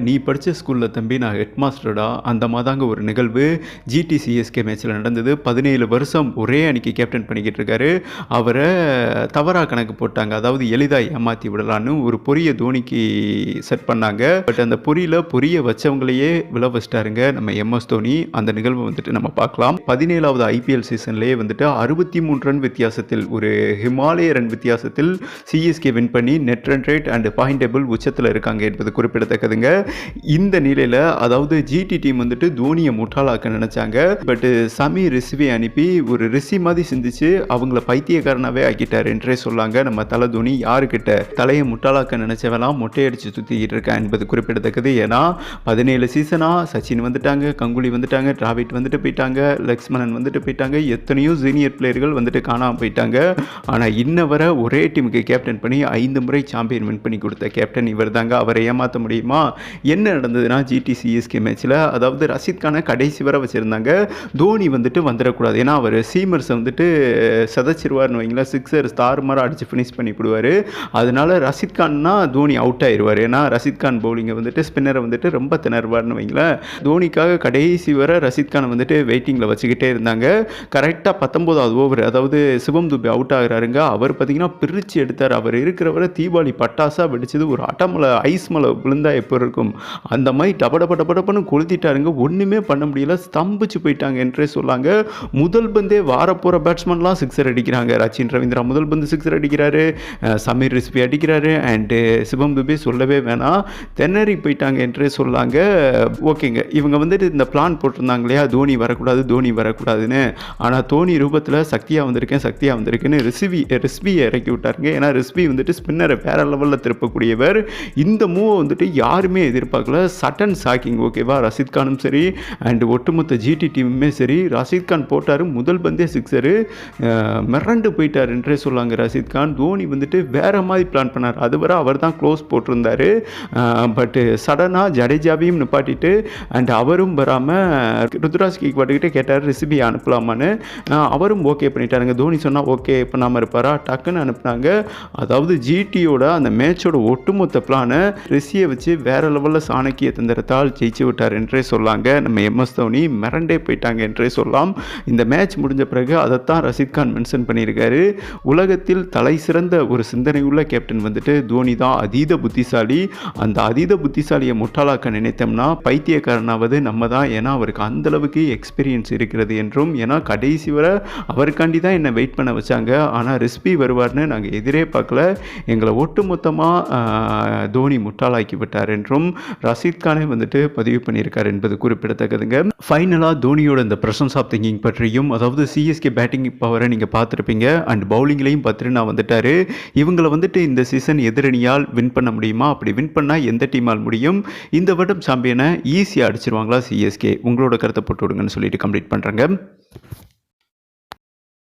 நீ படித்த ஸ்கூலில் தம்பி நான் ஹெட்மாஸ்டர்டா? அந்த மாதாங்க ஒரு நிகழ்வு. ஜிடிசிஎஸ்கே மேட்ச்சில் நடந்தது. பதினேழு வருஷம் ஒரே அணிக்கு கேப்டன் பண்ணிக்கிட்டு இருக்காரு. அவரை தவறாக கணக்கு போட்டாங்க. அதாவது எளிதாக ஏமாற்றி விடலான்னு ஒரு பொரிய தோனிக்கு செட் பண்ணாங்க. பட் அந்த பொரியில் பொரிய வச்சவங்களையே விழ வச்சிட்டாருங்க நம்ம எம்எஸ் தோனி. அந்த நிகழ்வை வந்துட்டு நம்ம பார்க்கலாம். பதினேழாவது ஐபிஎல் சீசன்லேயே வந்துட்டு அறுபத்தி மூணு ரன் வித்தியாசத்தில் ஒரு ஹிமாலய ரன் வித்தியாசத்தில் சிஎஸ்கே வின் பண்ணி net run rate and point table உச்சத்தில் இருக்காங்க என்பது குறிப்பிடத்தக்கதுங்க. இந்த நிலையில் அதாவது ஜிடி டீம் வந்துட்டு தோனியை முட்டாளாக்க நினச்சாங்க. பட்டு சமி ரிசிவை அனுப்பி ஒரு ரிசி மாதிரி சிந்திச்சு அவங்கள பைத்தியக்காரனாகவே ஆக்கிட்டார் என்றே சொல்லாங்க. நம்ம தலை தோனி யாருக்கிட்ட தலையை முட்டாளாக்க நினச்சவெல்லாம் மொட்டையடிச்சு சுற்றிக்கிட்டு இருக்கேன் என்பது குறிப்பிடத்தக்கது. ஏன்னா பதினேழு சீசனாக சச்சின் வந்துட்டாங்க கங்குலி வந்துட்டாங்க டிராவிட் வந்துட்டு போயிட்டாங்க லக்ஷ்மணன் வந்துட்டு போயிட்டாங்க எத்தனையோ சீனியர் பிளேயர்கள் வந்துட்டு காணாமல் போயிட்டாங்க. ஆனால் இன்ன வரை ஒரே டீமுக்கு கேப்டன் பண்ணி ஐந்து முறை சாம்பியன் வின் பண்ணி கொடுத்த கேப்டன் இவர் தாங்க அவரை ஏமாற்ற முடியுமா? என்ன நடந்ததுன்னா ஜிடிசிஎஸ்கே மேட்ச்சில் அதாவது ரஷித் கானை கடைசி வரை வச்சுருந்தாங்க. தோனி வந்துட்டு வந்துடக்கூடாது. ஏன்னா அவர் சீமர்ஸை வந்துட்டு சதச்சிருவார்னு வைங்களேன். சிக்ஸர் ஸ்டார் மாதிரி அடித்து ஃபினிஷ் பண்ணி விடுவார் அதனால ரஷித் கான்னா தோனி அவுட் ஆயிடுவார் ஏன்னா ரஷித் கான் பவுலிங்கை வந்துட்டு ஸ்பின்னரை வந்துட்டு ரொம்ப திணறுவார்னு வைங்களேன். தோனிக்காக கடைசி வரை ரஷித் கானை வந்துட்டு வெயிட்டிங்கில் வச்சுக்கிட்டே இருந்தாங்க. கரெக்டாக பத்தொம்போதாவது ஓவர் அதாவது சிவம் துபே அவுட் ஆகிறாருங்க. அவர் பார்த்தீங்கன்னா பிரித்து எடுத்தார். அவர் இருக்கிறவரை தீபாவளி பட்டாசாக வெடிச்சது. ஒரு அட்டமலை ஐஸ் மலை விழுந்தா எப்போ இருக்கும்? அந்த மாதிரி டப டப டப டபன்னு கொளுத்திட்டாருங்க. ஒன்றுமே பண்ண முடியல. ஸ்தம்பிச்சு போயிட்டாங்க என்றே சொல்லாங்க. முதல் பந்தே வாரப்போகிற போகிற பேட்ஸ்மேன்லாம் சிக்ஸர் அடிக்கிறாங்க. ரச்சின் ரவீந்திரா முதல் பந்து சிக்ஸர் அடிக்கிறாரு. சமீர் ரிஸ்பி அடிக்கிறாரு. அண்டு சிவம் துபே சொல்லவே வேணாம். தென்னறி போயிட்டாங்க என்றே சொல்லாங்க. ஓகேங்க. இவங்க வந்துட்டு இந்த பிளான் போட்டிருந்தாங்க இல்லையா? தோனி வரக்கூடாது தோனி வரக்கூடாதுன்னு. ஆனால் தோனி ரூபத்தில் சக்தியாக வந்திருக்கேன் சக்தியாக வந்திருக்குன்னு ரிசிவி ரிஸ்பியை இறக்கி விட்டாருங்க. ஏன்னா ரிஸ்பி வந்துட்டு ஸ்பின்னரை வேற லெவலில் திருப்பக்கூடியவர். இந்த மூவை வந்துட்டு யாருமே எதிர்பார்க்கல. சட்டன் ஷாக்கிங் ஓகேவா ரஷித் கானும் சரி அண்ட் ஒட்டுமொத்த ஜிடி டீமுமே சரி. ரஷித் கான் போட்டார் முதல் பந்தே சிக்ஸரு மிரண்டு போயிட்டார் என்றே சொல்லாங்க ரஷித் கான். தோனி வந்துட்டு வேற மாதிரி பிளான் பண்ணார். அதுவரை அவர் தான் க்ளோஸ் போட்டிருந்தாரு. பட்டு சடனாக ஜடேஜாவையும் நிப்பாட்டிட்டு அண்ட் அவரும் வராமல் ருத்ராஜ் கேக்வாட்டுக்கிட்டே கேட்டார் ரெசிபி அனுப்பலாமான்னு? அவரும் ஓகே பண்ணிட்டாருங்க. தோனி சொன்னால் ஓகே பண்ணாமல் இருப்பாரா? டக்குன்னு அனுப்புனாங்க. அதாவது ஜிடியோட அந்த மேட்சோட ஒட்டுமொத்த பிளானை ரிஷியை வச்சு வேற லெவல் லெவலில் சாணக்கிய தந்திரத்தால் ஜெயிச்சு விட்டார் என்றே சொல்லாங்க. நம்ம எம்எஸ் தோனி மிரண்டே போயிட்டாங்க என்றே சொல்லலாம் இந்த மேட்ச் முடிஞ்ச பிறகு அதைத்தான் ரஷித் கான் மென்ஷன் பண்ணியிருக்காரு. உலகத்தில் தலை சிறந்த ஒரு சிந்தனை உள்ள கேப்டன் வந்துட்டு தோனி தான். அதீத புத்திசாலி. அந்த அதீத புத்திசாலியை முட்டாளாக்க நினைத்தோம்னா பைத்தியக்காரனாவது நம்ம தான். ஏன்னா அவருக்கு அந்தளவுக்கு எக்ஸ்பீரியன்ஸ் இருக்கிறது என்றும் ஏன்னா கடைசி வரை அவருக்காண்டி தான் என்னை வெயிட் பண்ண வச்சாங்க. ஆனால் ரிஸ்பி வருவார்னு நாங்கள் எதிரே பார்க்கல. எங்களை ஒட்டுமொத்தமாக தோனி முட்டாளாக்கி விட்டார் என்றும் ரஷீத் கானே வந்துட்டு பதிவு பண்ணியிருக்கார் என்பது குறிப்பிடத்தக்கதுங்க. ஃபைனலாக தோனியோட இந்த பிரசன்ஸ் ஆஃப் திங்கிங் பற்றியும் அதாவது சிஎஸ்கே பேட்டிங் பவரை நீங்கள் பார்த்துருப்பீங்க. அண்ட் பவுலிங்லையும் பார்த்துட்டு நான் வந்துட்டாரு. இவங்களை வந்துட்டு இந்த சீசன் எதிரணியால் வின் பண்ண முடியுமா? அப்படி வின் பண்ணால் எந்த டீமால் முடியும்? இந்த வருடம் சாம்பியனை ஈஸியாக அடிச்சிருவாங்களா சிஎஸ்கே உங்களோட கருத்தை போட்டு விடுங்கன்னு சொல்லிட்டு கம்ப்ளீட் பண்ணுறேங்க